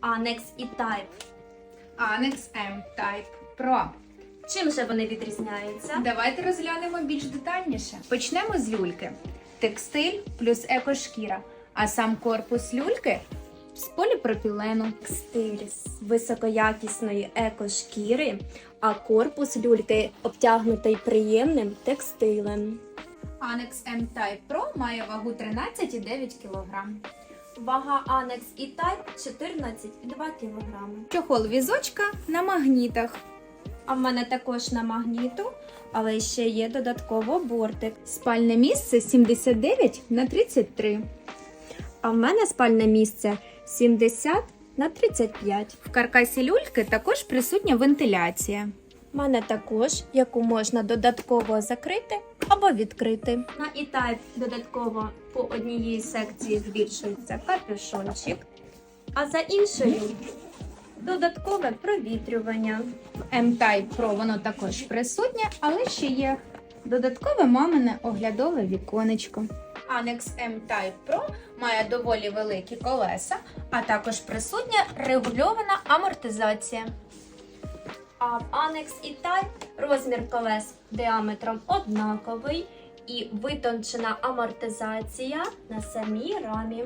Annex і Type. Annex M Type Pro. Чим же вони відрізняються? Давайте розглянемо більш детальніше. Почнемо з люльки. Текстиль плюс екошкіра, а сам корпус люльки з поліпропілену. Текстиль з високоякісної екошкіри, а корпус люльки обтягнутий приємним текстилем. Annex M Type Pro має вагу 13,9 кг. Вага Annex і Type 14,2 кг. Чохол візочка на магнітах. А в мене також на магніту, але ще є додатково бортик. Спальне місце 79 на 33. А в мене спальне місце 70 на 35. В каркасі люльки також присутня вентиляція. У мене також, яку можна додатково закрити або відкрити. На E-Type додатково по однієї секції збільшується капюшончик, а за іншою додаткове провітрювання. M-Type Pro воно також присутнє, але ще є додаткове мамине оглядове віконечко. Annex M-Type Pro має доволі великі колеса, а також присутня регульована амортизація. А в анекс і тай розмір колес діаметром однаковий і витончена амортизація на самій рамі.